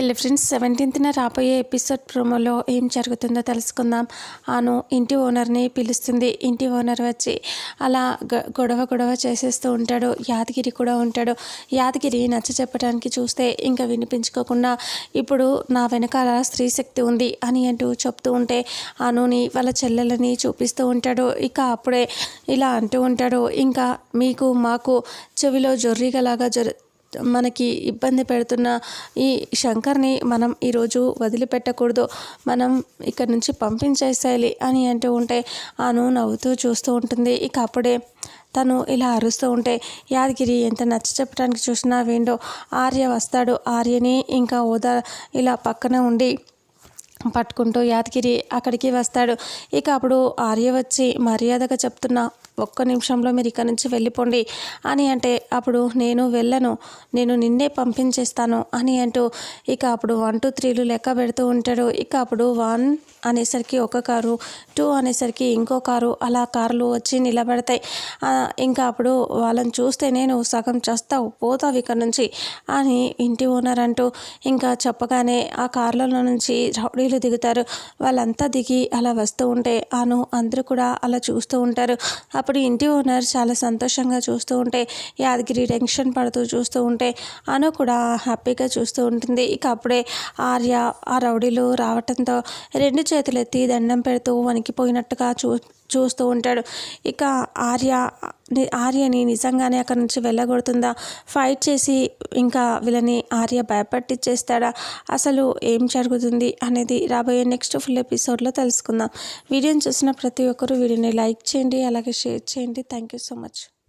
Hello friends సెవెంటీన్త్న రాబోయే episode ప్రోమోలో ఏం జరుగుతుందో తెలుసుకుందాం. ఆను ఇంటి ఓనర్ని పిలుస్తుంది. ఇంటి ఓనర్ వచ్చి అలా గొడవ గొడవ చేసేస్తూ ఉంటాడు. యాదగిరి కూడా ఉంటాడు. యాదగిరి నచ్చ చెప్పడానికి చూస్తే ఇంకా వినిపించుకోకుండా ఇప్పుడు నా వెనకాల స్త్రీ శక్తి ఉంది అని అంటూ చెప్తూ ఉంటే అనుని వాళ్ళ చెల్లెలని చూపిస్తూ ఉంటాడు. ఇక అప్పుడే ఇలా అంటూ ఉంటాడు ఇంకా మీకు మాకు చెవిలో జొర్రిగలాగా జొర్ మనకి ఇబ్బంది పెడుతున్న ఈ శంకర్ని మనం ఈరోజు వదిలిపెట్టకూడదు. మనం ఇక్కడ నుంచి పంపించేసేయాలి అని అంటూ ఉంటే అను నవ్వుతూ చూస్తూ ఉంటుంది. ఇక అప్పుడే తను ఇలా అరుస్తూ ఉంటే యాదగిరి ఎంత నచ్చ చెప్పడానికి చూసినా వేండో ఆర్య వస్తాడు. ఆర్యని ఇంకా ఓదా ఇలా పక్కన ఉండి పట్టుకుంటూ యాదగిరి అక్కడికి వస్తాడు. ఇక అప్పుడు ఆర్య వచ్చి మర్యాదగా చెప్తున్నా ఒక్క నిమిషంలో మీరు ఇక్కడ నుంచి వెళ్ళిపోండి. అని అంటే అప్పుడు నేను వెళ్ళను. నేను నిన్నే పంపించేస్తాను. అని అంటూ ఇక అప్పుడు వన్ టూ త్రీలు లెక్క పెడుతూ ఉంటాడు. ఇక అప్పుడు వన్ అనేసరికి ఒక కారు టూ అనేసరికి ఇంకో కారు అలా కార్లు వచ్చి నిలబడతాయి. ఇంకా అప్పుడు వాళ్ళని చూస్తే నేను సగం చేస్తావు పోతావు ఇక్కడ నుంచి అని ఇంటి ఓనర్ అంటూ ఇంకా చెప్పగానే ఆ కార్లలో నుంచి రౌడీలు దిగుతారు. వాళ్ళంతా దిగి అలా వస్తూ ఉంటే అను అందరూ కూడా అలా చూస్తూ ఉంటారు. అప్పుడు అప్పుడు ఇంటి ఓనర్ చాలా సంతోషంగా చూస్తూ ఉంటే యాదగిరి టెన్షన్ పడుతూ చూస్తూ ఉంటే అను కూడా హ్యాపీగా చూస్తూ ఉంటుంది. ఇక అప్పుడే ఆర్య ఆ రౌడీలు రావటంతో రెండు చేతులు ఎత్తి దండం పెడుతూ వణికిపోయినట్టుగా చూ చూస్తూ ఉంటాడు. ఇక ఆర్య ఆర్యని నిజంగానే అక్కడి నుంచి వెళ్ళగొడుతుందా? ఫైట్ చేసి ఇంకా వీళ్ళని ఆర్య భయపట్టిచ్చేస్తాడా? అసలు ఏం జరుగుతుంది అనేది రాబోయే నెక్స్ట్ ఫుల్ ఎపిసోడ్లో తెలుసుకుందాం. వీడియోని చూసిన ప్రతి ఒక్కరూ వీడియోని లైక్ చేయండి అలాగే షేర్ చేయండి. Thank you so much.